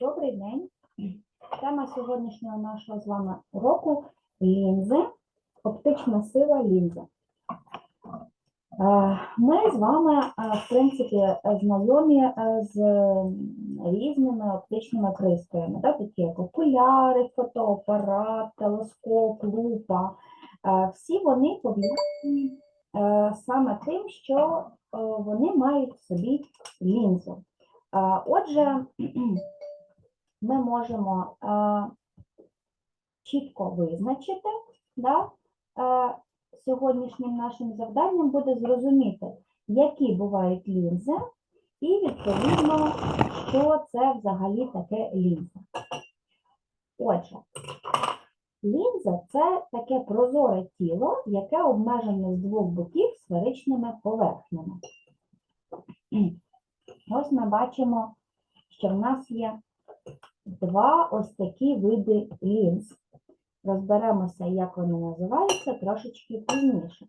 Добрий день. Тема сьогоднішнього нашого з вами уроку лінзи, оптична сила лінзи. Е, Ми з вами, е, в принципі, знайомі е, з різними оптичними пристроями, да, такі як окуляри, фотоапарат, телескоп, лупа. Всі вони пов'язані саме тим, що вони мають в собі лінзу. Отже, ми можемо е, чітко визначити, да, е, сьогоднішнім нашим завданням буде зрозуміти, які бувають лінзи, і відповідно, що це взагалі таке лінза. Отже, лінза це таке прозоре тіло, яке обмежене з двох боків сферичними поверхнями. Ось ми бачимо, що в нас є два ось такі види лінз. Розберемося, як вони називаються, трошечки пізніше.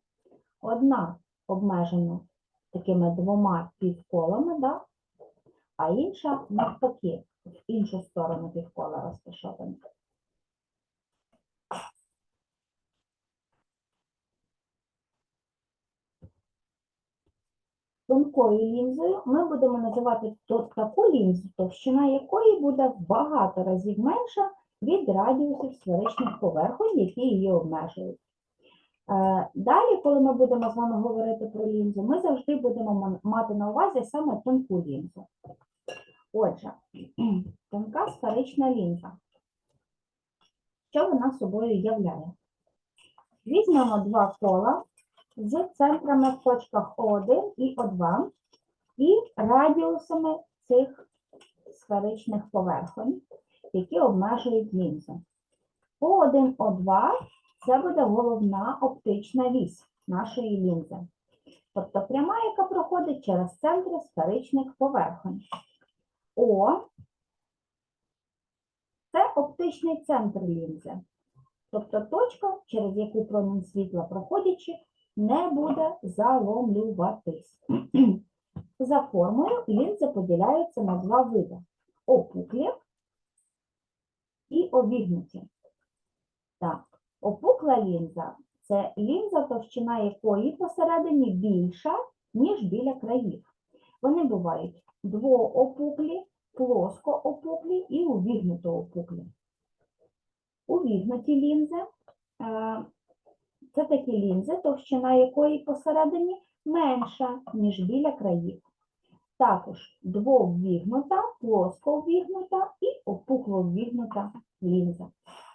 Одна обмежена такими двома півколами, да? а інша навпаки, в іншу сторону півкола розташована. Тонкою лінзою ми будемо називати таку лінзу, товщина якої буде в багато разів менша від радіусів сферичних поверхонь, які її обмежують. Е, Далі, коли ми будемо з вами говорити про лінзу, ми завжди будемо мати на увазі саме тонку лінзу. Отже, тонка сферична лінза. Що вона собою являє? Візьмемо два кола з центрами в точках О1 і О2 і радіусами цих сферичних поверхонь, які обмежують лінзу. О1, О2 це буде головна оптична вісь нашої лінзи. Тобто пряма, яка проходить через центри сферичних поверхонь. О це оптичний центр лінзи. Тобто точка, через яку промінь світла проходячи, не буде заломлюватись. За формою лінзи поділяються на два види: опуклі і овігнуті. Так, опукла лінза це лінза, товщина якої посередині більша, ніж біля країв. Вони бувають двоопуклі, плоскоопуклі і увігнутоопуклі. Увігнуті лінзи е, це такі лінзи, товщина якої посередині менша, ніж біля країв. Також двоввігнута, плосковвігнута і опукловвігнута лінза.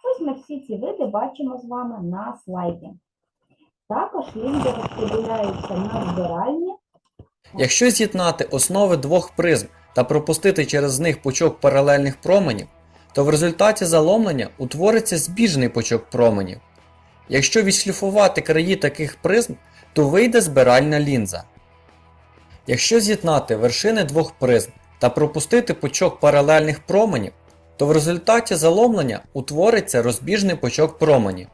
Ось ми всі ці види бачимо з вами на слайді. Також лінзи розподіляються на збиральні Якщо з'єднати основи двох призм та пропустити через них пучок паралельних променів, то в результаті заломлення утвориться збіжний пучок променів. Якщо відшліфувати краї таких призм, то вийде збиральна лінза. Якщо з'єднати вершини двох призм та пропустити пучок паралельних променів, то в результаті заломлення утвориться розбіжний пучок променів.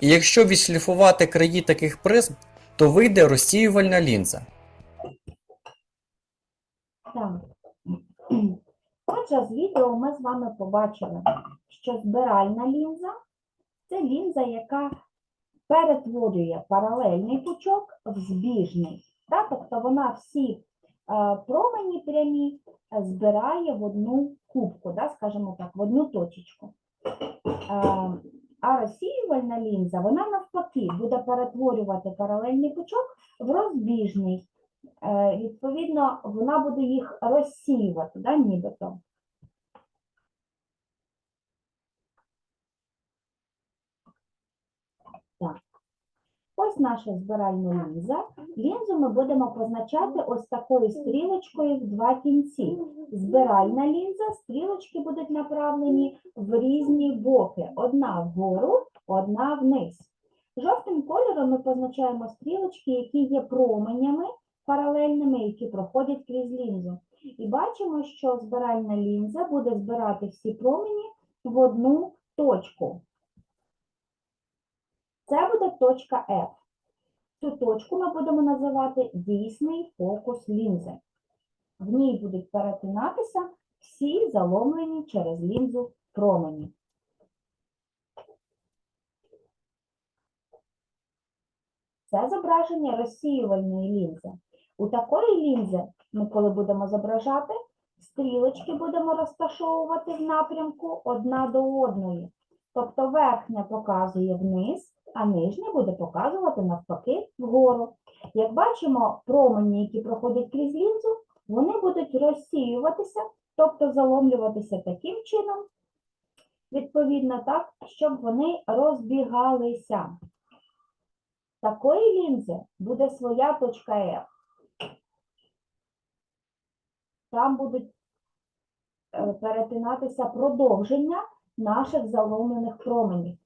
І якщо відшліфувати краї таких призм, то вийде розсіювальна лінза. Так. Отже, з відео ми з вами побачили, що збиральна лінза це лінза, яка перетворює паралельний пучок в збіжний. Так? Тобто вона всі е, промені прямі е, збирає в одну кубку, да? скажімо так, в одну точечку. Е, А розсіювальна лінза, вона навпаки буде перетворювати паралельний пучок в розбіжний. Відповідно, вона буде їх розсіювати, да, нібито. Так. Ось наша збиральна лінза. Лінзу ми будемо позначати ось такою стрілочкою в два кінці. Збиральна лінза, стрілочки будуть направлені в різні боки. Одна вгору, одна вниз. Жовтим кольором ми позначаємо стрілочки, які є променями паралельними, які проходять крізь лінзу. І бачимо, що збиральна лінза буде збирати всі промені в одну точку. Це буде точка F. Цю точку ми будемо називати дійсний фокус лінзи. В ній будуть перетинатися всі заломлені через лінзу промені. Це зображення розсіювальної лінзи. У такої лінзи ми, коли будемо зображати, стрілочки будемо розташовувати в напрямку одна до одної. Тобто верхня показує вниз, а нижня буде показувати навпаки вгору. Як бачимо, промені, які проходять крізь лінзу, вони будуть розсіюватися, тобто заломлюватися таким чином, відповідно так, щоб вони розбігалися. Такої лінзи буде своя точка F. Там будуть е, перетинатися продовження наших заломлених променів.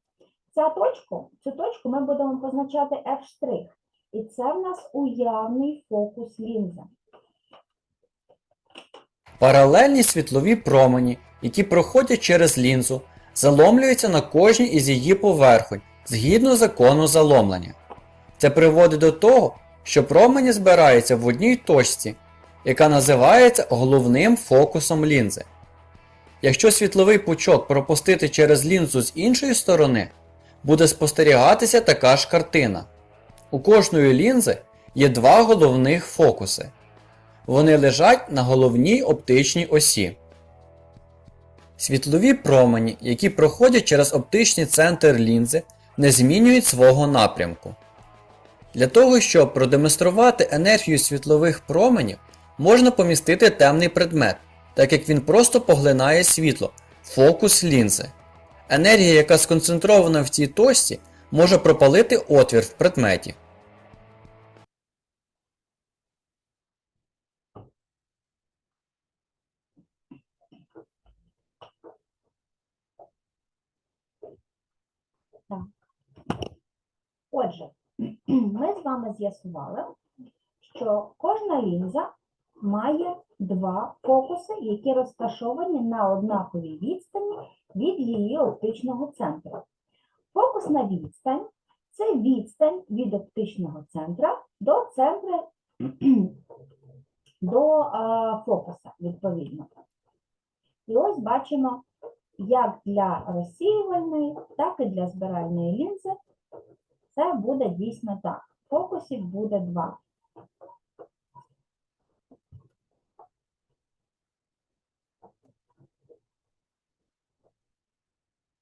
Ця точку, цю точку ми будемо позначати F'. І це в нас уявний фокус лінзи. Паралельні світлові промені, які проходять через лінзу, заломлюються на кожній із її поверхонь згідно закону заломлення. Це приводить до того, що промені збираються в одній точці, яка називається головним фокусом лінзи. Якщо світловий пучок пропустити через лінзу з іншої сторони, буде спостерігатися така ж картина. У кожної лінзи є два головних фокуси. Вони лежать на головній оптичній осі. Світлові промені, які проходять через оптичний центр лінзи, не змінюють свого напрямку. Для того, щоб продемонструвати енергію світлових променів, можна помістити темний предмет, так як він просто поглинає світло, фокус лінзи. Енергія, яка сконцентрована в цій точці, може пропалити отвір в предметі. Отже, ми з вами з'ясували, що кожна лінза має два фокуси, які розташовані на однаковій відстані від її оптичного центру. Фокусна відстань це відстань від оптичного центра до центру до е, фокуса, відповідно. І ось бачимо, як для розсіювальної, так і для збиральної лінзи це буде дійсно так. Фокусів буде два.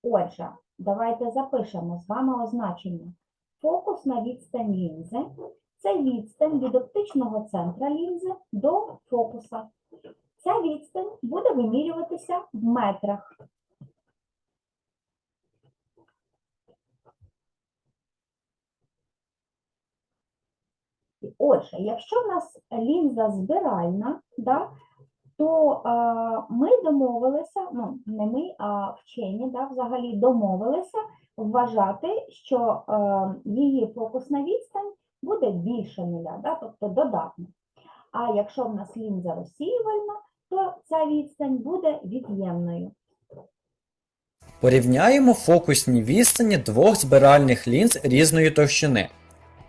Отже, давайте запишемо з вами означення. Фокус на відстань лінзи це відстань від оптичного центра лінзи до фокуса. Ця відстань буде вимірюватися в метрах. Отже, якщо в нас лінза збиральна, да, то ми домовилися, ну не ми, а вчені да, взагалі домовилися вважати, що е, її фокусна відстань буде більше нуля, да, тобто додатна. А якщо в нас лінза розсіювальна, то ця відстань буде від'ємною. Порівняємо фокусні відстані двох збиральних лінз різної товщини.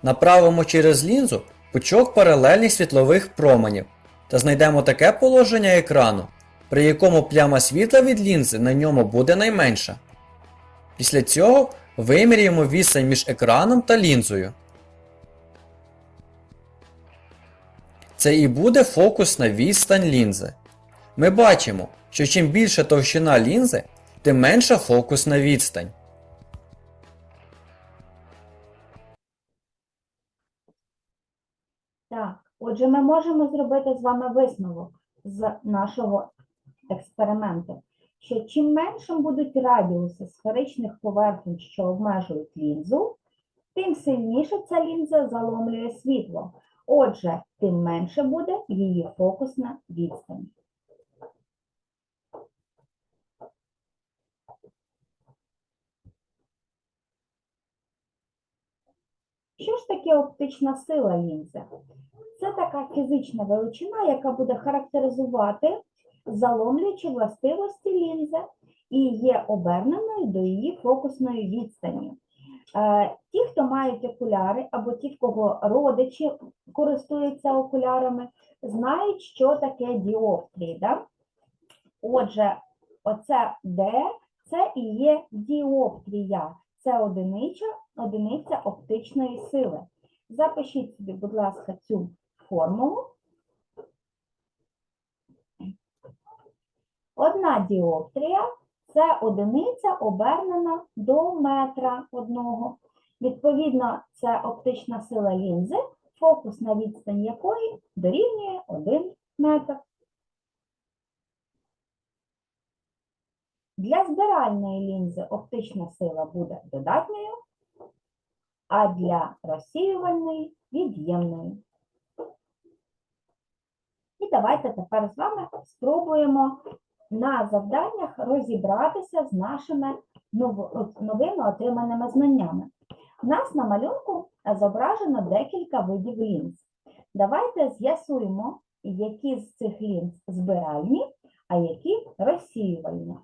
Направимо через лінзу пучок паралельних світлових променів та знайдемо таке положення екрану, при якому пляма світла від лінзи на ньому буде найменша. Після цього виміряємо відстань між екраном та лінзою. Це і буде фокусна відстань лінзи. Ми бачимо, що чим більша товщина лінзи, тим менша фокусна відстань. Отже, ми можемо зробити з вами висновок з нашого експерименту, що чим меншим будуть радіуси сферичних поверхень, що обмежують лінзу, тим сильніше ця лінза заломлює світло. Отже, тим менше буде її фокусна відстань. Що ж таке оптична сила лінзи? Це така фізична величина, яка буде характеризувати заломлюючі властивості лінзи і є оберненою до її фокусної відстані. Е, Ті, хто мають окуляри, або ті, в кого родичі користуються окулярами, знають, що таке діоптрії. Да? Отже, оце D це і є діоптрія. Це одиниця, одиниця оптичної сили. Запишіть собі, будь ласка, цю формулу. Одна діоптрія це одиниця обернена до метра одного. Відповідно, це оптична сила лінзи, фокусна відстань якої дорівнює 1 метр. Для збиральної лінзи оптична сила буде додатньою, а для розсіювальної від'ємною. І давайте тепер з вами спробуємо на завданнях розібратися з нашими новими отриманими знаннями. У нас на малюнку зображено декілька видів лінз. Давайте з'ясуємо, які з цих лінз збиральні, а які розсіювальні.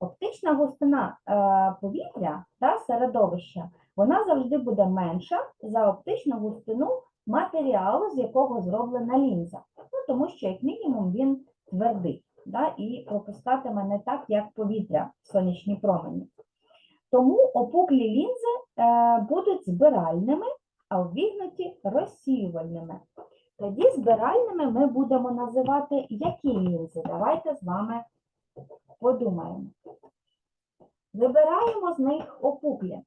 Оптична густина е, повітря та середовища, вона завжди буде менша за оптичну густину матеріалу, з якого зроблена лінза. Ну, тому що, як мінімум, він твердий да, і пропускатиме не так, як повітря в сонячні промені. Тому опуклі лінзи е, будуть збиральними, а ввігнуті розсіювальними. Тоді збиральними ми будемо називати які лінзи? Давайте з вами подумаємо. Вибираємо з них опуклі.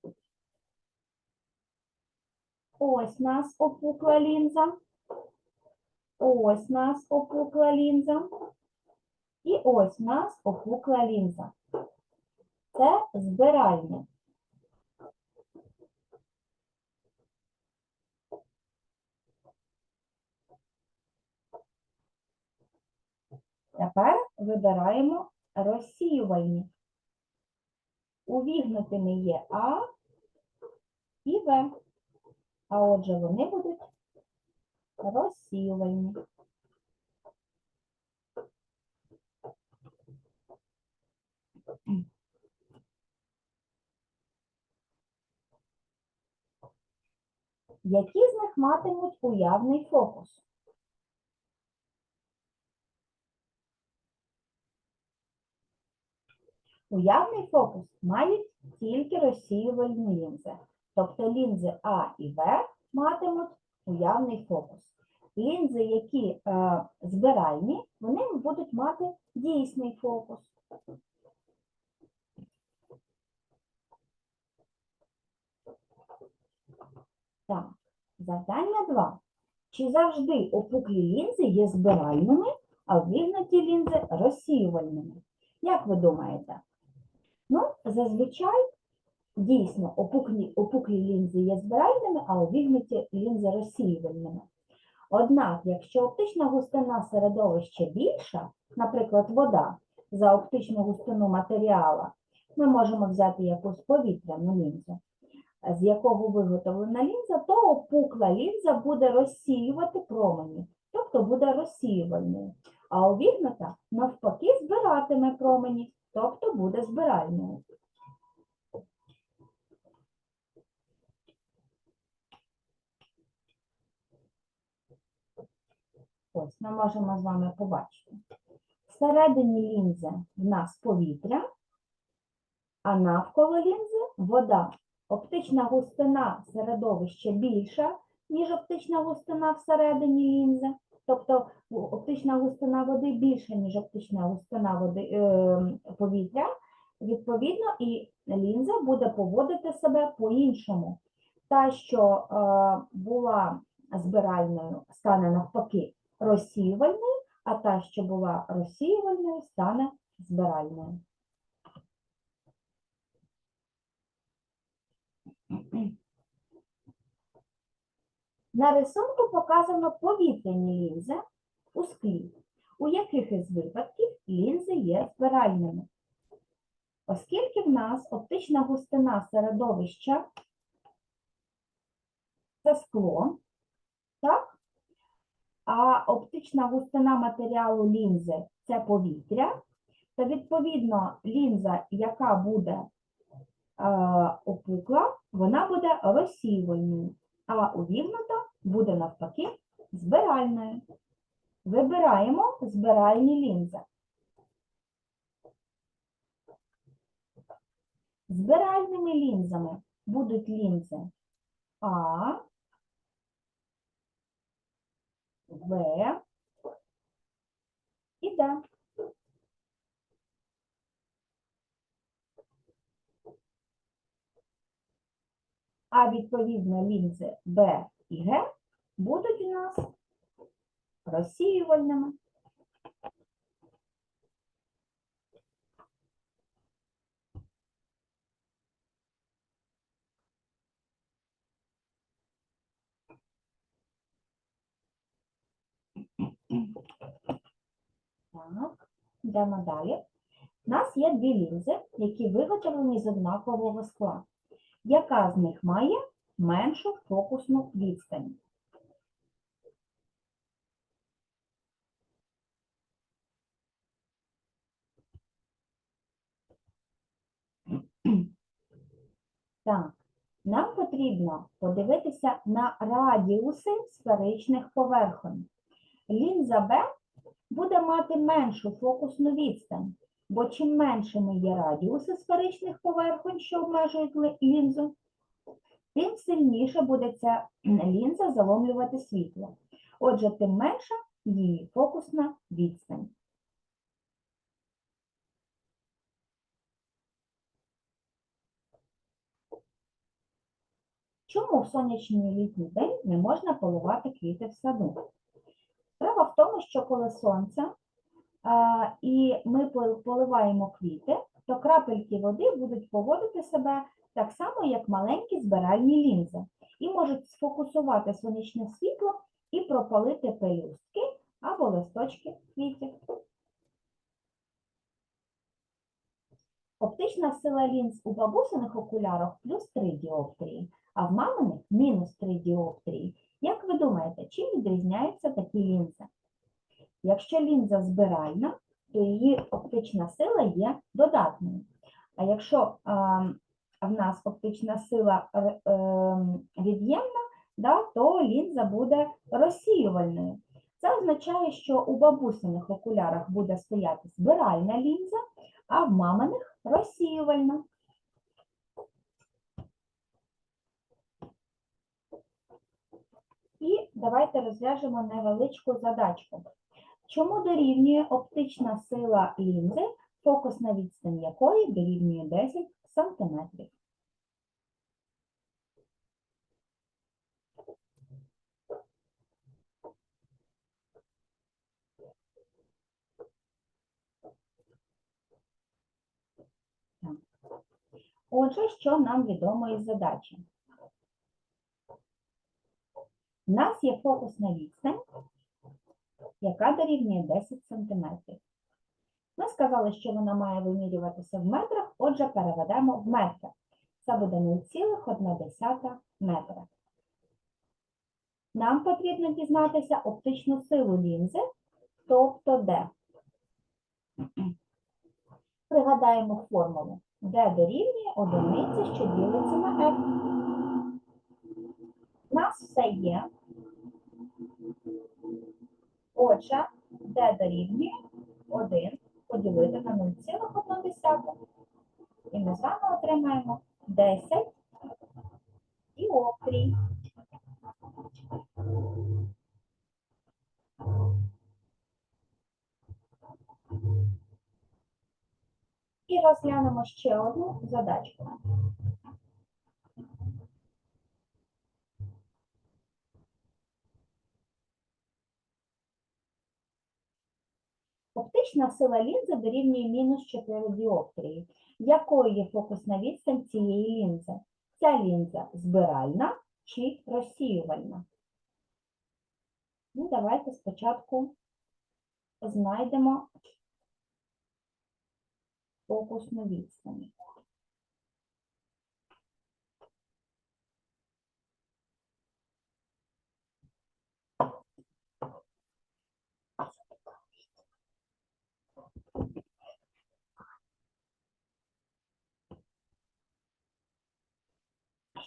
Ось нас опукла лінза. Ось нас опукла лінза. І ось нас опукла лінза. Це збиральні. Тепер вибираємо розсіювальні. Увігнутими є А і В. А отже, вони будуть розсіювальні. Які з них матимуть уявний фокус? Уявний фокус мають тільки розсіювальні лінзи. Тобто лінзи А і В матимуть уявний фокус. Лінзи, які е, збиральні, вони будуть мати дійсний фокус. Так, завдання 2. Чи завжди опуклі лінзи є збиральними, а вигнаті лінзи розсіювальними? Як ви думаєте? Ну, зазвичай дійсно опуклі, опуклі лінзи є збиральними, а увігнуті лінзи розсіювальними. Однак, якщо оптична густина середовища більша, наприклад, вода за оптичну густину матеріала, ми можемо взяти якусь повітряну лінзу, з якого виготовлена лінза, то опукла лінза буде розсіювати промені, тобто буде розсіювальною. А увігнута навпаки збиратиме промені, тобто буде збиральною. Ось ми можемо з вами побачити. Всередині лінзи в нас повітря, а навколо лінзи вода. Оптична густина середовища більша, ніж оптична густина всередині лінзи. Тобто оптична густина води більша, ніж оптична густина води, е, повітря. Відповідно, і лінза буде поводити себе по-іншому. Та, що е, була збиральною, стане навпаки розсіювальною, а та, що була розсіювальною, стане збиральною. На рисунку показано повітряні лінзи у склі, у яких із випадків лінзи є збиральними. Оскільки в нас оптична густина середовища це скло, так? А оптична густина матеріалу лінзи це повітря, то відповідно лінза, яка буде е, опукла, вона буде розсіювальною, а увігнута буде навпаки збиральною. Вибираємо збиральні лінзи. Збиральними лінзами будуть лінзи А, В і Д. А відповідно лінзи Б і Г будуть у нас розсіювальними. Так, йдемо далі. У нас є дві лінзи, які виготовлені з однакового скла. Яка з них має меншу фокусну відстань? Так, нам потрібно подивитися на радіуси сферичних поверхонь. Лінза Б буде мати меншу фокусну відстань, бо чим меншими є радіуси сферичних поверхонь, що обмежують лінзу, тим сильніше буде ця лінза заломлювати світло. Отже, тим менша її фокусна відстань. Чому в сонячний літній день не можна поливати квіти в саду? Що коли сонце і ми поливаємо квіти, то крапельки води будуть поводити себе так само, як маленькі збиральні лінзи, і можуть сфокусувати сонячне світло і пропалити пелюстки або листочки квітів. Оптична сила лінз у бабусиних окулярах плюс 3 діоптрії, а в маминих мінус 3 діоптрії. Як ви думаєте, чим відрізняються такі лінзи? Якщо лінза збиральна, то її оптична сила є додатною. А якщо а, в нас оптична сила е, ем, від'ємна, да, то лінза буде розсіювальною. Це означає, що у бабусиних окулярах буде стояти збиральна лінза, а в маминих розсіювальна. І давайте розв'яжемо невеличку задачку. Чому дорівнює оптична сила лінзи, фокусна відстань якої дорівнює 10 см? Отже, що нам відомо із задачі? У нас є фокусна відстань, яка дорівнює 10 см. Ми сказали, що вона має вимірюватися в метрах, отже, переведемо в метри. Це буде 0,1 метра. Нам потрібно дізнатися оптичну силу лінзи, тобто D. Пригадаємо формулу. D дорівнює одиниці, що ділиться на F. У нас все є. Отже, D дорівнює 1 поділити на 0,1. І ми з вами отримаємо 10 діоптрій. І розглянемо ще одну задачку. Оптична сила лінзи дорівнює мінус 4 діоптрії. Якою є фокусна відстань цієї лінзи? Ця лінза збиральна чи розсіювальна? Ну, давайте спочатку знайдемо фокусну відстань.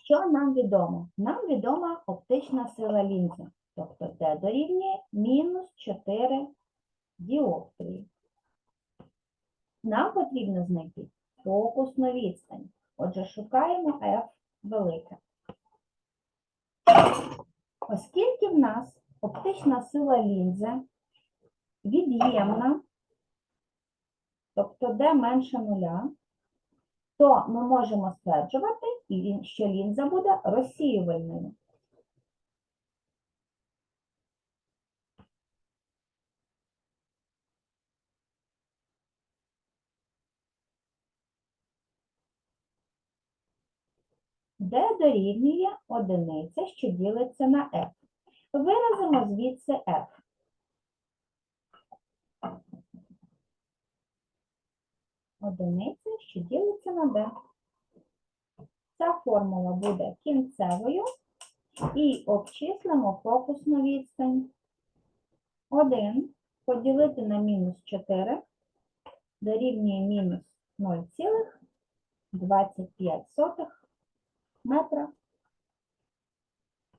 Що нам відомо? Нам відома оптична сила лінзи, тобто D дорівнює мінус 4 діоптрії. Нам потрібно знайти фокусну відстань. Отже, шукаємо F велике. Оскільки в нас оптична сила лінзи від'ємна, тобто d менше нуля, то ми можемо стверджувати, що лінза буде розсіювальною. d дорівнює одиниця, що ділиться на f. Виразимо звідси f. Одиниця, що ділиться на d. Ця формула буде кінцевою і обчислимо фокусну відстань. 1 поділити на мінус 4 дорівнює мінус 0,25 метра.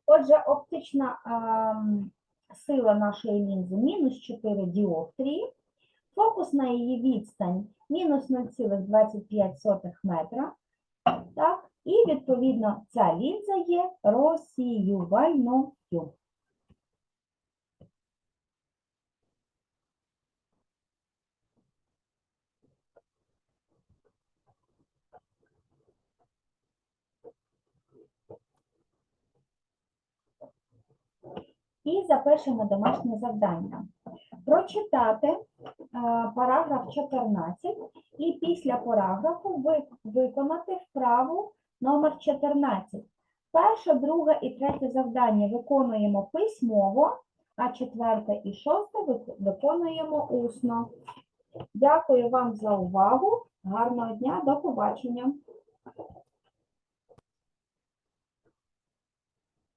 Отже, оптична ем, сила нашої лінзи мінус 4 діоптрії, фокусна її відстань мінус 0,25 метра. Так, і відповідно ця лінза є розсіювальною. І запишемо домашнє завдання. Прочитати е, параграф 14 і після параграфу виконати вправу номер 14. Перше, друге і третє завдання виконуємо письмово, а четверте і шосте виконуємо усно. Дякую вам за увагу. Гарного дня, до побачення.